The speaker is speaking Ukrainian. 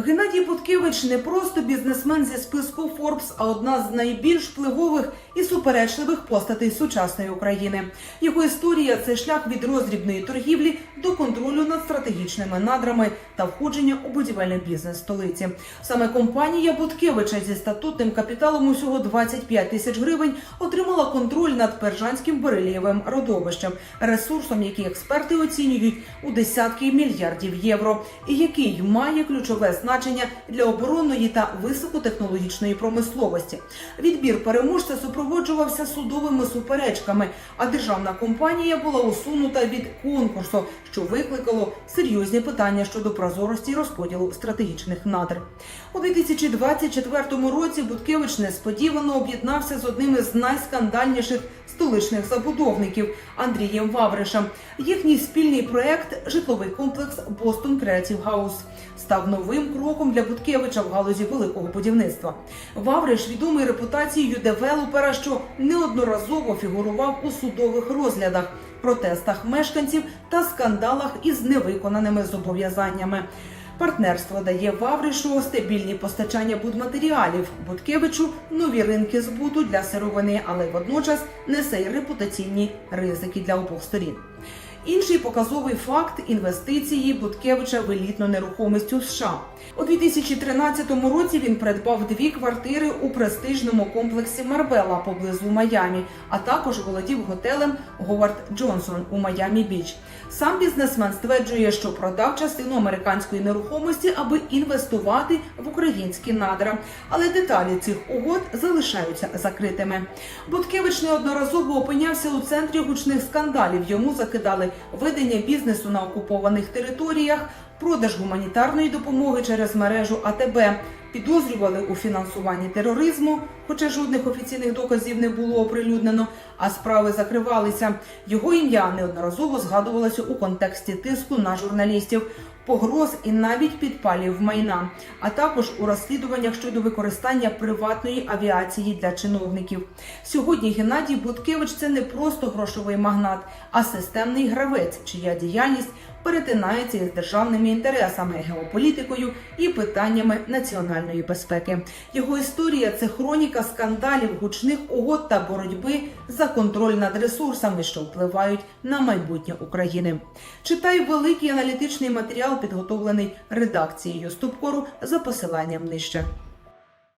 Геннадій Буткевич не просто бізнесмен зі списку Forbes, а одна з найбільш впливових і суперечливих постатей сучасної України. Його історія це шлях від роздрібної торгівлі до контролю над стратегічними надрами та входження у будівельний бізнес столиці. Саме компанія Буткевича зі статутним капіталом усього 25 тисяч гривень отримала контроль над пержанським берелієвим родовищем, ресурсом, який експерти оцінюють у десятки мільярдів євро, і який має ключове значення для оборонної та високотехнологічної промисловості. Відбір переможця супроводжувався судовими суперечками, а державна компанія була усунута від конкурсу, що викликало серйозні питання щодо прозорості розподілу стратегічних надр. У 2024 році Буткевич несподівано об'єднався з одним із найскандальніших столичних забудовників Андрієм Вавришем. Їхній спільний проект житловий комплекс Бостон Креатив Хаус став новим кроком для Буткевича в галузі великого будівництва. Вавриш відомий репутацією девелопера, що неодноразово фігурував у судових розглядах, протестах мешканців та скандалах із невиконаними зобов'язаннями. Партнерство дає Вавришу стабільні постачання будматеріалів, Буткевичу нові ринки збуту для сировини, але водночас несе й репутаційні ризики для обох сторін. Інший показовий факт інвестиції Буткевича в елітну нерухомість у США. У 2013 році він придбав дві квартири у престижному комплексі Марбела поблизу Майамі, а також володів готелем Говард Джонсон у Майамі Біч. Сам бізнесмен стверджує, що продав частину американської нерухомості, аби інвестувати в українські надра. Але деталі цих угод залишаються закритими. Буткевич неодноразово опинявся у центрі гучних скандалів. Йому закидали ведення бізнесу на окупованих територіях, продаж гуманітарної допомоги через мережу АТБ. Підозрювали у фінансуванні тероризму, хоча жодних офіційних доказів не було оприлюднено, а справи закривалися. Його ім'я неодноразово згадувалося у контексті тиску на журналістів, погроз і навіть підпалів майна, а також у розслідуваннях щодо використання приватної авіації для чиновників. Сьогодні Геннадій Буткевич це не просто грошовий магнат, а системний гравець, чия діяльність перетинається із державними інтересами, геополітикою і питаннями національної безпеки. Його історія це хроніка скандалів, гучних угод та боротьби за контроль над ресурсами, що впливають на майбутнє України. Читай великий аналітичний матеріал, підготовлений редакцією Ступкору за посиланням нижче.